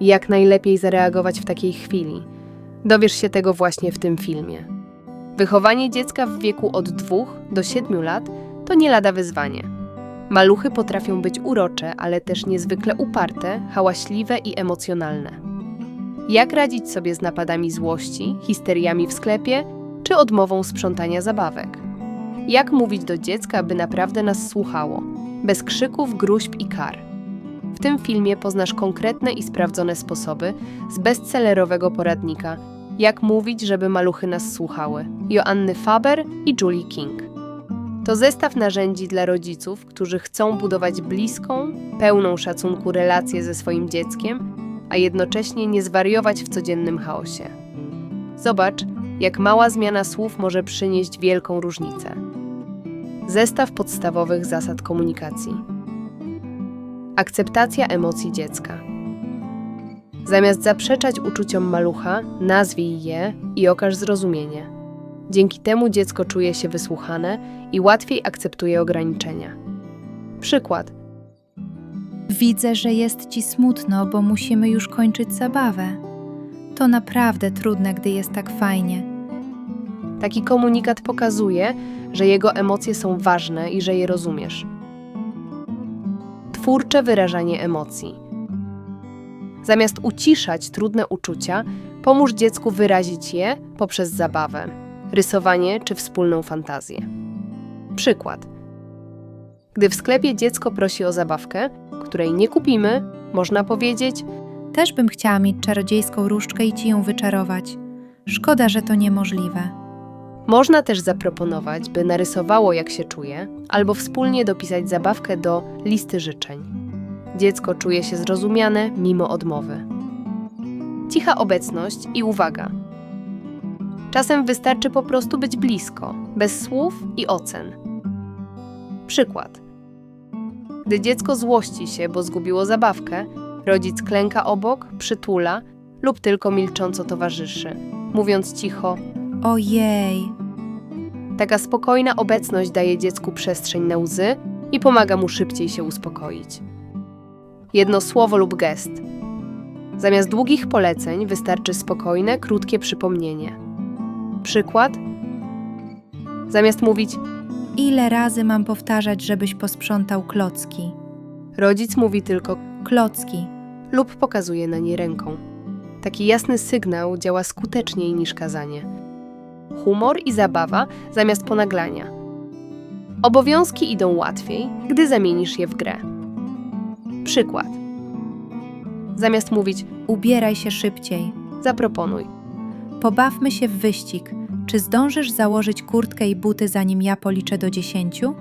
Jak najlepiej zareagować w takiej chwili? Dowiesz się tego właśnie w tym filmie. Wychowanie dziecka w wieku od 2 do 7 lat to nie lada wyzwanie. Maluchy potrafią być urocze, ale też niezwykle uparte, hałaśliwe i emocjonalne. Jak radzić sobie z napadami złości, histeriami w sklepie czy odmową sprzątania zabawek? Jak mówić do dziecka, by naprawdę nas słuchało, bez krzyków, gruźb i kar? W tym filmie poznasz konkretne i sprawdzone sposoby z bestsellerowego poradnika Jak mówić, żeby maluchy nas słuchały Joanny Faber i Julie King. To zestaw narzędzi dla rodziców, którzy chcą budować bliską, pełną szacunku relację ze swoim dzieckiem, a jednocześnie nie zwariować w codziennym chaosie. Zobacz, jak mała zmiana słów może przynieść wielką różnicę. Zestaw podstawowych zasad komunikacji. Akceptacja emocji dziecka. Zamiast zaprzeczać uczuciom malucha, nazwij je i okaż zrozumienie. Dzięki temu dziecko czuje się wysłuchane i łatwiej akceptuje ograniczenia. Przykład. Widzę, że jest ci smutno, bo musimy już kończyć zabawę. To naprawdę trudne, gdy jest tak fajnie. Taki komunikat pokazuje, że jego emocje są ważne i że je rozumiesz. Twórcze wyrażanie emocji. Zamiast uciszać trudne uczucia, pomóż dziecku wyrazić je poprzez zabawę, rysowanie czy wspólną fantazję. Przykład. Gdy w sklepie dziecko prosi o zabawkę, której nie kupimy, można powiedzieć: Też bym chciała mieć czarodziejską różdżkę i ci ją wyczarować. Szkoda, że to niemożliwe. Można też zaproponować, by narysowało, jak się czuje, albo wspólnie dopisać zabawkę do listy życzeń. Dziecko czuje się zrozumiane mimo odmowy. Cicha obecność i uwaga. Czasem wystarczy po prostu być blisko, bez słów i ocen. Przykład. Gdy dziecko złości się, bo zgubiło zabawkę, rodzic klęka obok, przytula lub tylko milcząco towarzyszy, mówiąc cicho: Ojej, Taka spokojna obecność daje dziecku przestrzeń na łzy i pomaga mu szybciej się uspokoić. Jedno słowo lub gest. Zamiast długich poleceń wystarczy spokojne, krótkie przypomnienie. Przykład. Zamiast mówić, ile razy mam powtarzać, żebyś posprzątał klocki? rodzic mówi tylko Klocki. lub pokazuje na nie ręką. Taki jasny sygnał działa skuteczniej niż kazanie. Humor i zabawa zamiast ponaglania. Obowiązki idą łatwiej, gdy zamienisz je w grę. Przykład. Zamiast mówić Ubieraj się szybciej. zaproponuj, Pobawmy się w wyścig. Czy zdążysz założyć kurtkę i buty, zanim ja policzę do dziesięciu?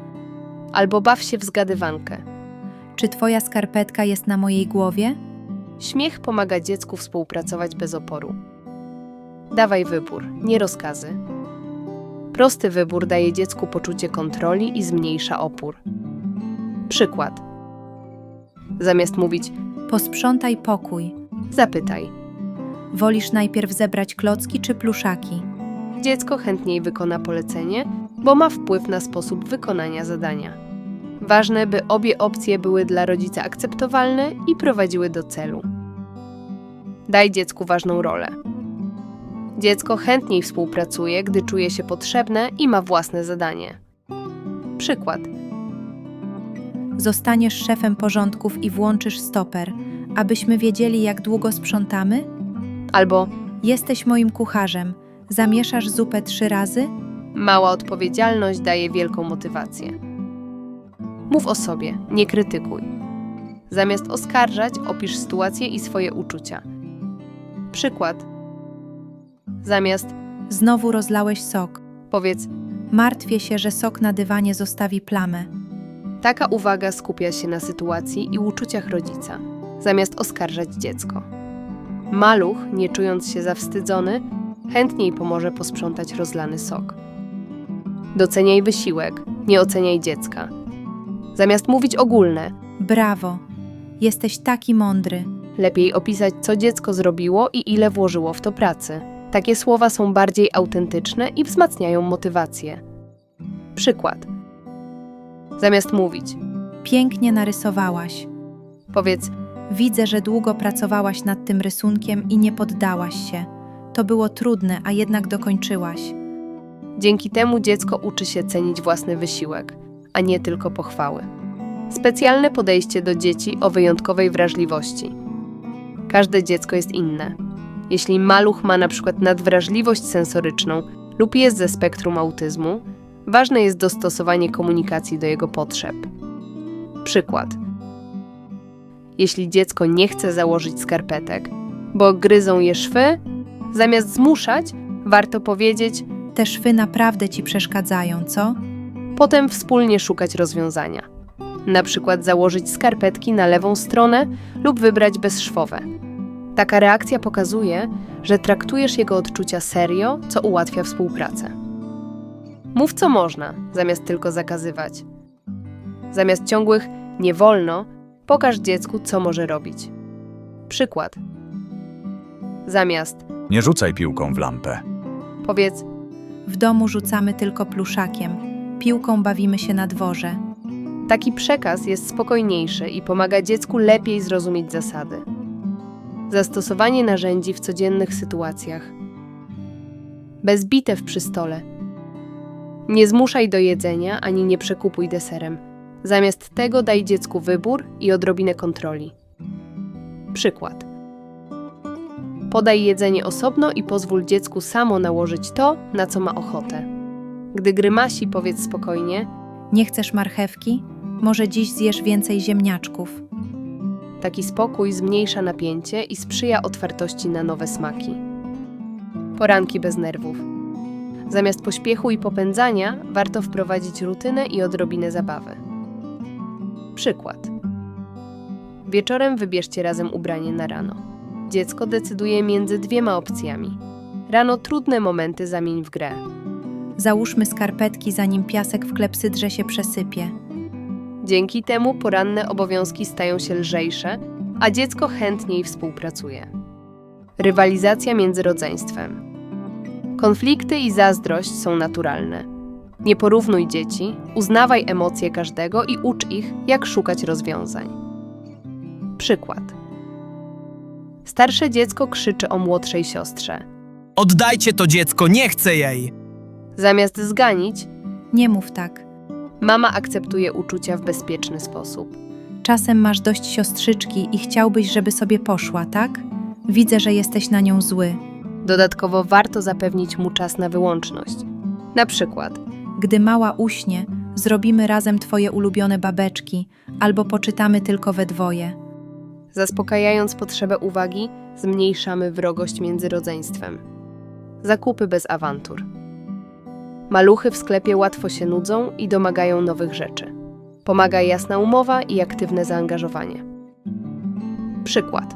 albo baw się w zgadywankę. Czy twoja skarpetka jest na mojej głowie? Śmiech pomaga dziecku współpracować bez oporu. Dawaj wybór, nie rozkazy. Prosty wybór daje dziecku poczucie kontroli i zmniejsza opór. Przykład. Zamiast mówić Posprzątaj pokój. zapytaj. Wolisz najpierw zebrać klocki czy pluszaki? Dziecko chętniej wykona polecenie, bo ma wpływ na sposób wykonania zadania. Ważne, by obie opcje były dla rodzica akceptowalne i prowadziły do celu. Daj dziecku ważną rolę. Dziecko chętniej współpracuje, gdy czuje się potrzebne i ma własne zadanie. Przykład. Zostaniesz szefem porządków i włączysz stoper, abyśmy wiedzieli, jak długo sprzątamy? Albo Jesteś moim kucharzem. Zamieszasz zupę trzy razy? mała odpowiedzialność daje wielką motywację. Mów o sobie, nie krytykuj. Zamiast oskarżać, opisz sytuację i swoje uczucia. Przykład. Zamiast Znowu rozlałeś sok. powiedz, Martwię się, że sok na dywanie zostawi plamę. taka uwaga skupia się na sytuacji i uczuciach rodzica, zamiast oskarżać dziecko. Maluch, nie czując się zawstydzony, chętniej pomoże posprzątać rozlany sok. Doceniaj wysiłek, nie oceniaj dziecka. Zamiast mówić ogólne, Brawo! Jesteś taki mądry. Lepiej opisać, co dziecko zrobiło i ile włożyło w to pracy. Takie słowa są bardziej autentyczne i wzmacniają motywację. Przykład. Zamiast mówić, Pięknie narysowałaś. Powiedz, Widzę, że długo pracowałaś nad tym rysunkiem i nie poddałaś się. To było trudne, a jednak dokończyłaś. dzięki temu dziecko uczy się cenić własny wysiłek, a nie tylko pochwały. Specjalne podejście do dzieci o wyjątkowej wrażliwości. Każde dziecko jest inne. Jeśli maluch ma na przykład nadwrażliwość sensoryczną lub jest ze spektrum autyzmu, ważne jest dostosowanie komunikacji do jego potrzeb. Przykład. Jeśli dziecko nie chce założyć skarpetek, bo gryzą je szwy, zamiast zmuszać, warto powiedzieć: Te szwy naprawdę ci przeszkadzają, co? Potem wspólnie szukać rozwiązania. Na przykład założyć skarpetki na lewą stronę lub wybrać bezszwowe. Taka reakcja pokazuje, że traktujesz jego odczucia serio, co ułatwia współpracę. Mów co można, zamiast tylko zakazywać. Zamiast ciągłych nie wolno, pokaż dziecku, co może robić. Przykład. Zamiast Nie rzucaj piłką w lampę. powiedz W domu rzucamy tylko pluszakiem. Piłką bawimy się na dworze. Taki przekaz jest spokojniejszy i pomaga dziecku lepiej zrozumieć zasady. Zastosowanie narzędzi w codziennych sytuacjach. Bez bitew przy stole. Nie zmuszaj do jedzenia ani nie przekupuj deserem. Zamiast tego daj dziecku wybór i odrobinę kontroli. Przykład. Podaj jedzenie osobno i pozwól dziecku samo nałożyć to, na co ma ochotę. Gdy grymasi, powiedz spokojnie: Nie chcesz marchewki? Może dziś zjesz więcej ziemniaczków. Taki spokój zmniejsza napięcie i sprzyja otwartości na nowe smaki. Poranki bez nerwów. Zamiast pośpiechu i popędzania, warto wprowadzić rutynę i odrobinę zabawy. Przykład. Wieczorem wybierzcie razem ubranie na rano. Dziecko decyduje między dwiema opcjami. Rano trudne momenty zamień w grę. Załóżmy skarpetki, zanim piasek w klepsydrze się przesypie. Dzięki temu poranne obowiązki stają się lżejsze, a dziecko chętniej współpracuje. Rywalizacja między rodzeństwem. Konflikty i zazdrość są naturalne. Nie porównuj dzieci, uznawaj emocje każdego i ucz ich, jak szukać rozwiązań. Przykład. Starsze dziecko krzyczy o młodszej siostrze. Oddajcie to dziecko, nie chcę jej! Zamiast zganić, Nie mów tak. Mama akceptuje uczucia w bezpieczny sposób. Czasem masz dość siostrzyczki i chciałbyś, żeby sobie poszła, tak? Widzę, że jesteś na nią zły. Dodatkowo warto zapewnić mu czas na wyłączność. Na przykład, Gdy mała uśnie, zrobimy razem twoje ulubione babeczki albo poczytamy tylko we dwoje. zaspokajając potrzebę uwagi, zmniejszamy wrogość między rodzeństwem. Zakupy bez awantur. Maluchy w sklepie łatwo się nudzą i domagają nowych rzeczy. Pomaga jasna umowa i aktywne zaangażowanie. Przykład.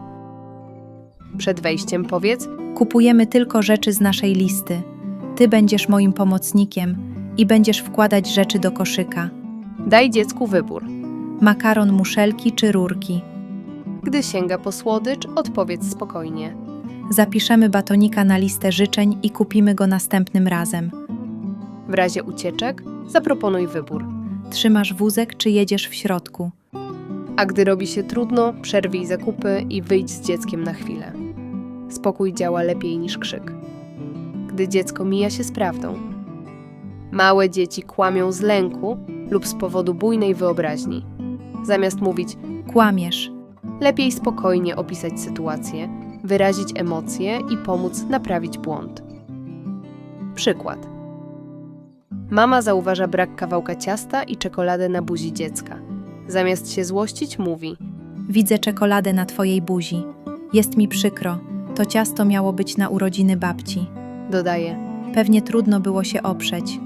Przed wejściem powiedz: Kupujemy tylko rzeczy z naszej listy. Ty będziesz moim pomocnikiem i będziesz wkładać rzeczy do koszyka. Daj dziecku wybór. Makaron, muszelki czy rurki. Gdy sięga po słodycz, odpowiedz spokojnie. Zapiszemy batonika na listę życzeń i kupimy go następnym razem. W razie ucieczek, zaproponuj wybór. Trzymasz wózek czy jedziesz w środku. A gdy robi się trudno, przerwij zakupy i wyjdź z dzieckiem na chwilę. Spokój działa lepiej niż krzyk. Gdy dziecko mija się z prawdą. Małe dzieci kłamią z lęku lub z powodu bujnej wyobraźni. Zamiast mówić, Kłamiesz. lepiej spokojnie opisać sytuację, wyrazić emocje i pomóc naprawić błąd. Przykład. Mama zauważa brak kawałka ciasta i czekoladę na buzi dziecka. Zamiast się złościć, mówi: Widzę czekoladę na twojej buzi. Jest mi przykro. To ciasto miało być na urodziny babci. Dodaje: Pewnie trudno było się oprzeć.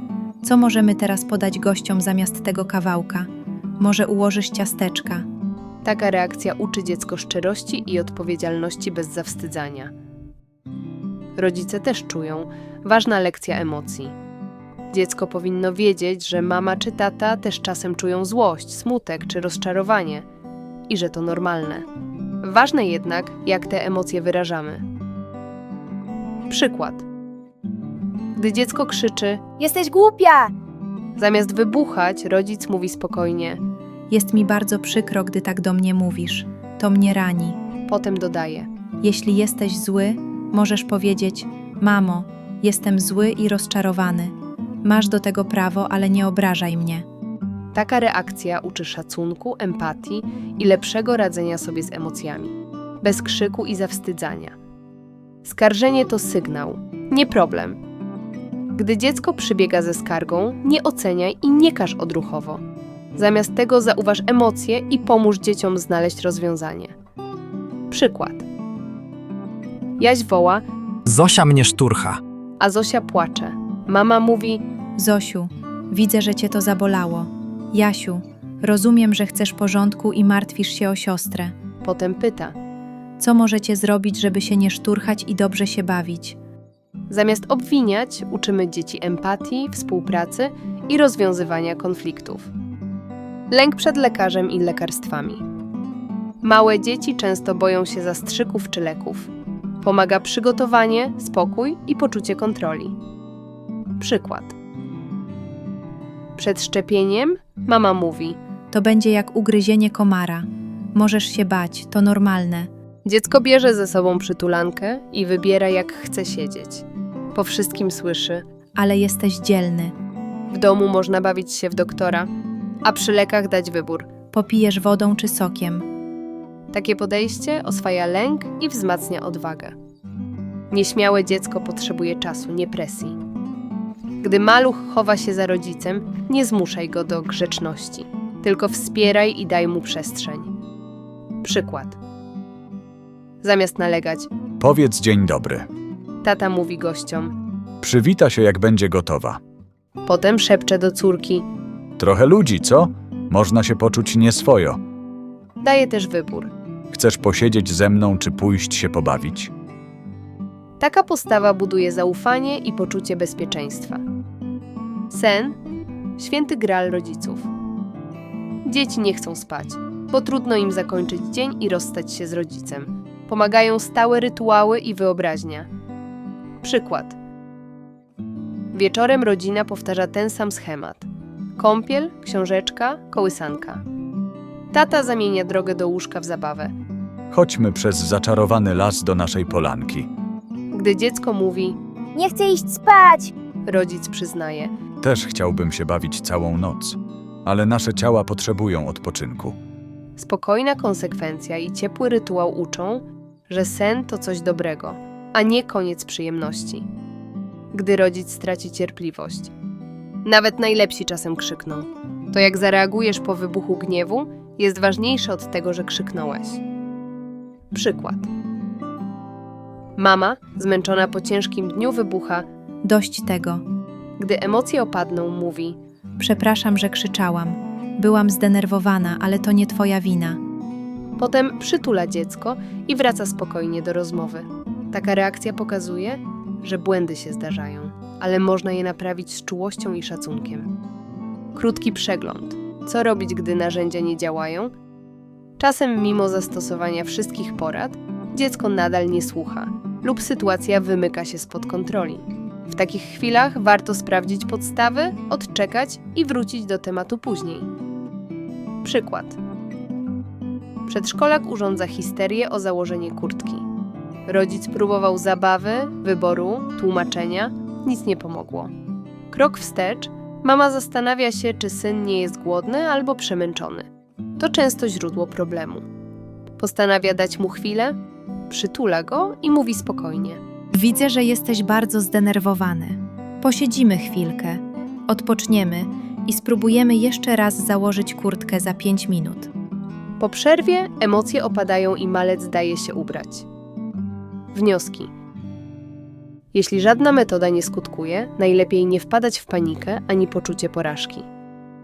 Co możemy teraz podać gościom zamiast tego kawałka? Może ułożysz ciasteczka? Taka reakcja uczy dziecko szczerości i odpowiedzialności bez zawstydzania. Rodzice też czują ważna lekcja emocji. Dziecko powinno wiedzieć, że mama czy tata też czasem czują złość, smutek czy rozczarowanie i że to normalne. Ważne jednak, jak te emocje wyrażamy. Przykład. Gdy dziecko krzyczy, Jesteś głupia! zamiast wybuchać, rodzic mówi spokojnie: Jest mi bardzo przykro, gdy tak do mnie mówisz. To mnie rani. Potem dodaje: Jeśli jesteś zły, możesz powiedzieć: Mamo, jestem zły i rozczarowany. Masz do tego prawo, ale nie obrażaj mnie. Taka reakcja uczy szacunku, empatii i lepszego radzenia sobie z emocjami, bez krzyku i zawstydzania. Skarżenie to sygnał, nie problem. Gdy dziecko przybiega ze skargą, nie oceniaj i nie każ odruchowo. Zamiast tego zauważ emocje i pomóż dzieciom znaleźć rozwiązanie. Przykład. Jaś woła, Zosia mnie szturcha. a Zosia płacze. Mama mówi: Zosiu, widzę, że cię to zabolało. Jasiu, rozumiem, że chcesz porządku i martwisz się o siostrę. Potem pyta. Co możecie zrobić, żeby się nie szturchać i dobrze się bawić? Zamiast obwiniać, uczymy dzieci empatii, współpracy i rozwiązywania konfliktów. Lęk przed lekarzem i lekarstwami. Małe dzieci często boją się zastrzyków czy leków. Pomaga przygotowanie, spokój i poczucie kontroli. Przykład. Przed szczepieniem mama mówi: To będzie jak ugryzienie komara. Możesz się bać, to normalne. Dziecko bierze ze sobą przytulankę i wybiera, jak chce siedzieć. Po wszystkim słyszy: Ale jesteś dzielny. W domu można bawić się w doktora, a przy lekach dać wybór. Popijesz wodą czy sokiem. Takie podejście oswaja lęk i wzmacnia odwagę. Nieśmiałe dziecko potrzebuje czasu, nie presji. Gdy maluch chowa się za rodzicem, nie zmuszaj go do grzeczności, tylko wspieraj i daj mu przestrzeń. Przykład. Zamiast nalegać, Powiedz dzień dobry. tata mówi gościom, Przywita się, jak będzie gotowa. potem szepcze do córki, Trochę ludzi, co? Można się poczuć nieswojo. daje też wybór. Chcesz posiedzieć ze mną, czy pójść się pobawić? Taka postawa buduje zaufanie i poczucie bezpieczeństwa. Sen święty gral rodziców. Dzieci nie chcą spać, bo trudno im zakończyć dzień i rozstać się z rodzicem. Pomagają stałe rytuały i wyobraźnia. Przykład. Wieczorem rodzina powtarza ten sam schemat: kąpiel, książeczka, kołysanka. Tata zamienia drogę do łóżka w zabawę. Chodźmy przez zaczarowany las do naszej polanki. Gdy dziecko mówi, Nie chcę iść spać. rodzic przyznaje: Też chciałbym się bawić całą noc, ale nasze ciała potrzebują odpoczynku. Spokojna konsekwencja i ciepły rytuał uczą, że sen to coś dobrego, a nie koniec przyjemności. Gdy rodzic straci cierpliwość. Nawet najlepsi czasem krzykną. To jak zareagujesz po wybuchu gniewu, jest ważniejsze od tego, że krzyknąłeś. Przykład. Mama, zmęczona po ciężkim dniu, wybucha, Dość tego. gdy emocje opadną, mówi: Przepraszam, że krzyczałam. Byłam zdenerwowana, ale to nie twoja wina. Potem przytula dziecko i wraca spokojnie do rozmowy. Taka reakcja pokazuje, że błędy się zdarzają, ale można je naprawić z czułością i szacunkiem. Krótki przegląd. Co robić, gdy narzędzia nie działają? Czasem, mimo zastosowania wszystkich porad, dziecko nadal nie słucha lub sytuacja wymyka się spod kontroli. W takich chwilach warto sprawdzić podstawy, odczekać i wrócić do tematu później. Przykład. Przedszkolak urządza histerię o założenie kurtki. Rodzic próbował zabawy, wyboru, tłumaczenia, nic nie pomogło. Krok wstecz, mama zastanawia się, czy syn nie jest głodny albo przemęczony. To często źródło problemu. Postanawia dać mu chwilę, przytula go i mówi spokojnie. Widzę, że jesteś bardzo zdenerwowany. Posiedzimy chwilkę, odpoczniemy i spróbujemy jeszcze raz założyć kurtkę za 5 minut. Po przerwie emocje opadają i malec daje się ubrać. Wnioski. Jeśli żadna metoda nie skutkuje, najlepiej nie wpadać w panikę ani poczucie porażki.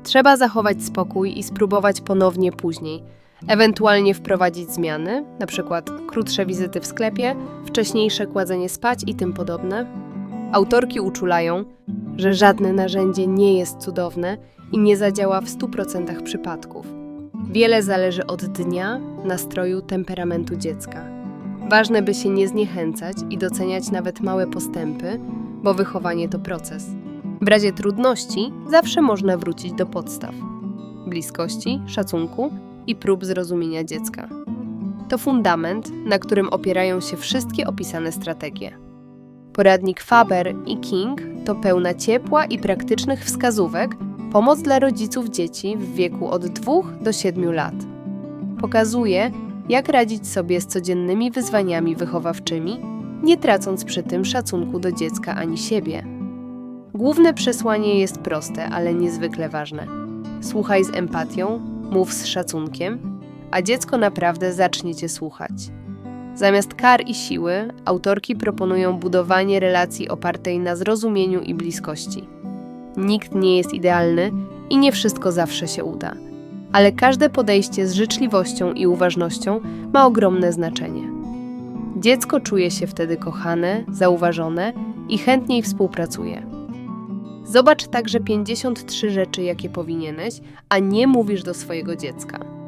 Trzeba zachować spokój i spróbować ponownie później, ewentualnie wprowadzić zmiany, np. krótsze wizyty w sklepie, wcześniejsze kładzenie spać i tym podobne. Autorki uczulają, że żadne narzędzie nie jest cudowne i nie zadziała w 100% przypadków. Wiele zależy od dnia, nastroju, temperamentu dziecka. Ważne, by się nie zniechęcać i doceniać nawet małe postępy, bo wychowanie to proces. W razie trudności zawsze można wrócić do podstaw. bliskości, szacunku i prób zrozumienia dziecka. To fundament, na którym opierają się wszystkie opisane strategie. Poradnik Faber i King to pełna ciepła i praktycznych wskazówek, pomoc dla rodziców dzieci w wieku od 2 do 7 lat. Pokazuje, jak radzić sobie z codziennymi wyzwaniami wychowawczymi, nie tracąc przy tym szacunku do dziecka ani siebie. Główne przesłanie jest proste, ale niezwykle ważne. Słuchaj z empatią, mów z szacunkiem, a dziecko naprawdę zacznie cię słuchać. Zamiast kar i siły, autorki proponują budowanie relacji opartej na zrozumieniu i bliskości. Nikt nie jest idealny i nie wszystko zawsze się uda, ale każde podejście z życzliwością i uważnością ma ogromne znaczenie. Dziecko czuje się wtedy kochane, zauważone i chętniej współpracuje. Zobacz także 53 rzeczy, jakie powinieneś, a nie mówisz do swojego dziecka.